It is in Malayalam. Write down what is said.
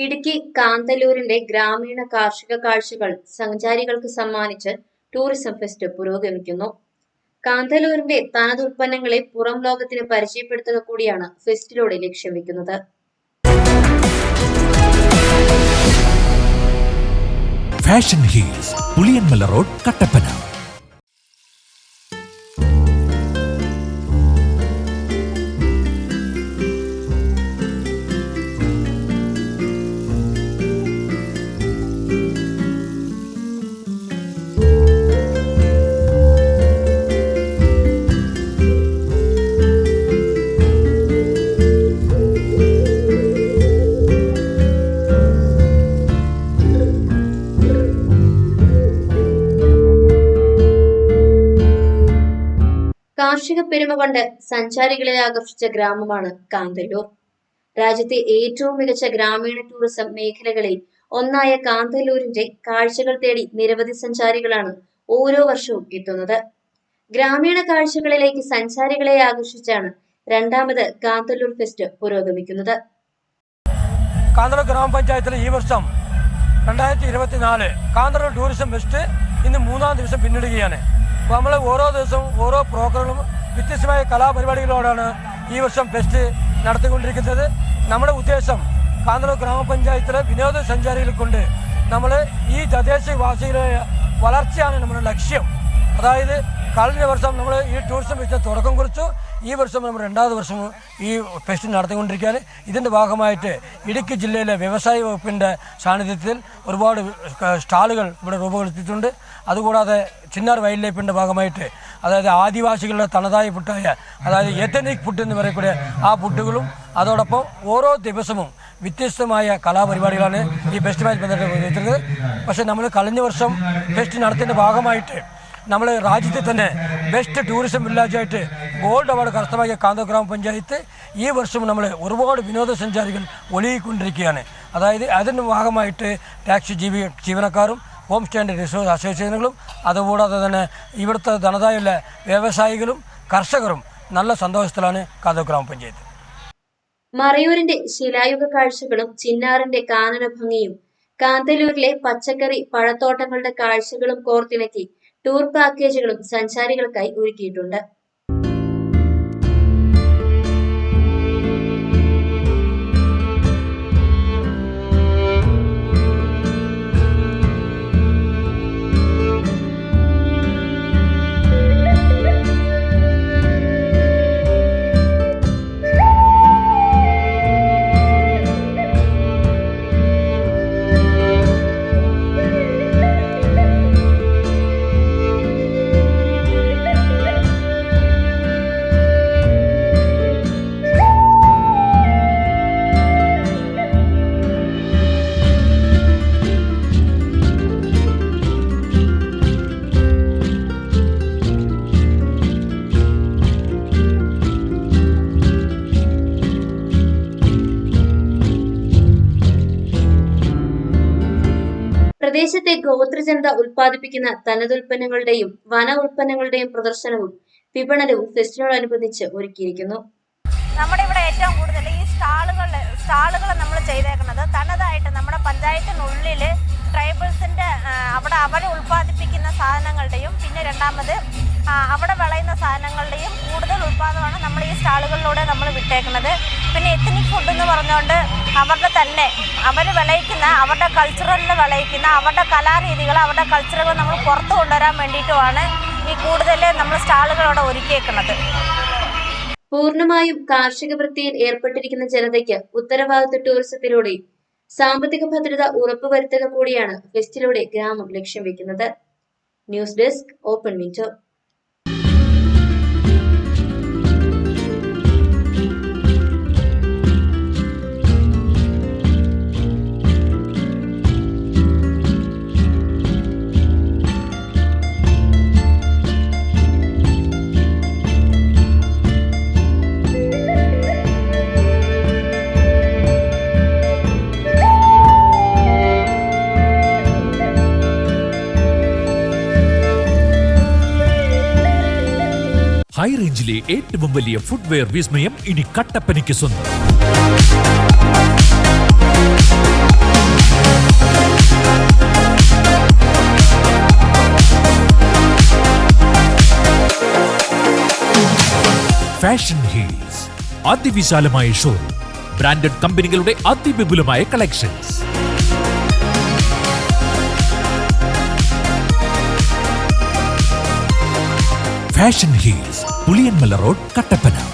ഇടുക്കി കാന്തല്ലൂരിന്റെ ഗ്രാമീണ കാർഷിക കാഴ്ചകൾ സഞ്ചാരികൾക്ക് സമ്മാനിച്ച് ടൂറിസം ഫെസ്റ്റ് പുരോഗമിക്കുന്നു. കാന്തല്ലൂരിന്റെ തനത് ഉൽപ്പന്നങ്ങളെ പുറം ലോകത്തിന് പരിചയപ്പെടുത്തുക കൂടിയാണ് ഫെസ്റ്റിലൂടെ ലക്ഷ്യം വെക്കുന്നത്. Fashion Heels Puliyanmala road Kattappana. കാർഷിക പെരുമ കൊണ്ട് സഞ്ചാരികളെ ആകർഷിച്ച ഗ്രാമമാണ് കാന്തല്ലൂർ. രാജ്യത്തെ ഏറ്റവും മികച്ച ഗ്രാമീണ ടൂറിസം മേഖലകളിൽ ഒന്നായ കാന്തല്ലൂരിന്റെ കാഴ്ചകൾ തേടി നിരവധി സഞ്ചാരികളാണ് ഓരോ വർഷവും എത്തുന്നത്. ഗ്രാമീണ കാഴ്ചകളിലേക്ക് സഞ്ചാരികളെ ആകർഷിച്ചാണ് രണ്ടാമത് കാന്തല്ലൂർ ഫെസ്റ്റ് പുരോഗമിക്കുന്നത്. കാന്തല്ലൂർ ഗ്രാമപഞ്ചായത്തിൽ ഈ വർഷം രണ്ടായിരത്തി ഇരുപത്തിനാല് കാന്തല്ലൂർ ടൂറിസം ഫെസ്റ്റ് ഇന്ന് മൂന്നാം ദിവസം പിന്നിടുകയാണ്. അപ്പോൾ നമ്മൾ ഓരോ ദിവസവും ഓരോ പ്രോഗ്രാമുകളും വ്യത്യസ്തമായ കലാപരിപാടികളോടാണ് ഈ വർഷം ഫെസ്റ്റ് നടത്തിക്കൊണ്ടിരിക്കുന്നത്. നമ്മുടെ ഉദ്ദേശം കാന്തളൂർ ഗ്രാമപഞ്ചായത്തിലെ വിനോദസഞ്ചാരികളെ കൊണ്ട് നമ്മൾ ഈ തദ്ദേശവാസികളെ വളർച്ചയാണ് നമ്മുടെ ലക്ഷ്യം. അതായത് കഴിഞ്ഞ വർഷം നമ്മൾ ഈ ടൂറിസം ഫെസ്റ്റിന് തുടക്കം കുറിച്ചു. ഈ വർഷം നമ്മൾ രണ്ടാമത് വർഷം ഈ ഫെസ്റ്റ് നടത്തിക്കൊണ്ടിരിക്കുകയാണ്. ഇതിന്റെ ഭാഗമായിട്ട് ഇടുക്കി ജില്ലയിലെ വ്യവസായ വകുപ്പിന്റെ സാന്നിധ്യത്തിൽ ഒരുപാട് സ്റ്റാളുകൾ ഇവിടെ രൂപപ്പെടുത്തിയിട്ടുണ്ട് അതുകൂടാതെ ചിന്നാർ വൈൽഡ് ലൈഫിന്റെ ഭാഗമായിട്ട് അതായത് ആദിവാസികളുടെ തനതായ പുട്ടായ അതായത് എത്തനിക് പുട്ട് എന്ന് പറയக்கூடிய ആ പുട്ടുകളും അതോടൊപ്പം ഓരോ ദിവസവും വ്യത്യസ്തമായ കലാപരിപാടികളാണ് ഈ ഫെസ്റ്റുമായി ബന്ധപ്പെട്ട് പക്ഷേ നമ്മൾ കഴിഞ്ഞ വർഷം ഫെസ്റ്റ് നടത്തിന്റെ ഭാഗമായിട്ട് നമ്മൾ രാജ്യത്തെ തന്നെ ബെസ്റ്റ് ടൂറിസം വില്ലേജായിട്ട് ഗോൾഡ് അവാർഡ് കരസ്ഥമാക്കിയ കാന്തോ ഗ്രാമപഞ്ചായത്ത് ഈ വർഷം നമ്മൾ ഒരുപാട് വിനോദസഞ്ചാരികൾ ഒഴുകിക്കൊണ്ടിരിക്കുകയാണ്. അതായത് അതിന്റെ ഭാഗമായിട്ട് ടാക്സി ജീവ ജീവനക്കാരും ഹോം സ്റ്റാൻഡ് റിസോഴ്സ് അസോസിയേഷനുകളും അതുകൂടാതെ തന്നെ ഇവിടുത്തെ ധനതായുള്ള വ്യവസായികളും കർഷകരും നല്ല സന്തോഷത്തിലാണ് കാതോ ഗ്രാമപഞ്ചായത്ത്. മറയൂരിന്റെ ശിലായുഗ കാഴ്ചകളും ചിന്നാറിന്റെ കാനന ഭംഗിയും കാന്തല്ലൂരിലെ പച്ചക്കറി പഴത്തോട്ടങ്ങളുടെ കാഴ്ചകളും കോർത്തിണക്കി ടൂർ പാക്കേജുകളും സഞ്ചാരികൾക്കായി ഒരുക്കിയിട്ടുണ്ട്. പ്രദേശത്തെ ഗോത്രജനത ഉൽപ്പാദിപ്പിക്കുന്ന തനതുൽപ്പന്നങ്ങളുടെയും വന ഉൽപ്പന്നങ്ങളുടെയും പ്രദർശനവും വിപണനവും ഫെസ്റ്റിനോടനുബന്ധിച്ച് ഒരുക്കിയിരിക്കുന്നു. നമ്മുടെ ഇവിടെ ഏറ്റവും കൂടുതൽ ഈ സ്റ്റാളുകൾ സ്റ്റാളുകൾ നമ്മൾ ചെയ്തേക്കുന്നത് തനതായിട്ട് നമ്മുടെ പഞ്ചായത്തിനുള്ളിൽ ട്രൈബൽസിന്റെ അവിടെ അവർ ഉൽപ്പാദിപ്പിക്കുന്ന സാധനങ്ങളുടെയും പിന്നെ രണ്ടാമത് അവിടെ വിളയുന്ന സാധനങ്ങളുടെയും കൂടുതൽ ഉൽപ്പാദനമാണ് നമ്മൾ ഈ സ്റ്റാളുകളിലൂടെ നമ്മൾ വിട്ടേക്കുന്നത്. പിന്നെ എത്തനിക് ഫുഡ് എന്ന് പറഞ്ഞുകൊണ്ട് അവരുടെ തന്നെ അവർ വിളയിക്കുന്ന അവരുടെ കൾച്ചറലിൽ വിളയിക്കുന്ന അവരുടെ കലാരീതികൾ അവരുടെ കൾച്ചറുകൾ നമ്മൾ പുറത്തു കൊണ്ടുവരാൻ വേണ്ടിയിട്ടുമാണ് ഈ കൂടുതൽ നമ്മൾ സ്റ്റാളുകൾ അവിടെ ഒരുക്കിയേക്കുന്നത്. പൂർണമായും കാർഷിക വൃത്തിയിൽ ഏർപ്പെട്ടിരിക്കുന്ന ജനതയ്ക്ക് ഉത്തരവാദിത്വ ടൂറിസത്തിലൂടെ സാമ്പത്തിക ഭദ്രത ഉറപ്പുവരുത്തുക കൂടിയാണ് ഫെസ്റ്റിലൂടെ ഗ്രാമം ലക്ഷ്യം വെക്കുന്നത്. News desk open window high റേഞ്ചിലെ ഏറ്റവും വലിയ ഫുട്വെയർ വിസ്മയം ഇനി കട്ടപ്പനയ്ക്ക് സ്വന്തം. ഫാഷൻ ഹീൽസ് അതിവിശാലമായ ഷോ ബ്രാൻഡഡ് കമ്പനികളുടെ അതിവിപുലമായ collections Fashion Heels Puliyanmala road Kattappana.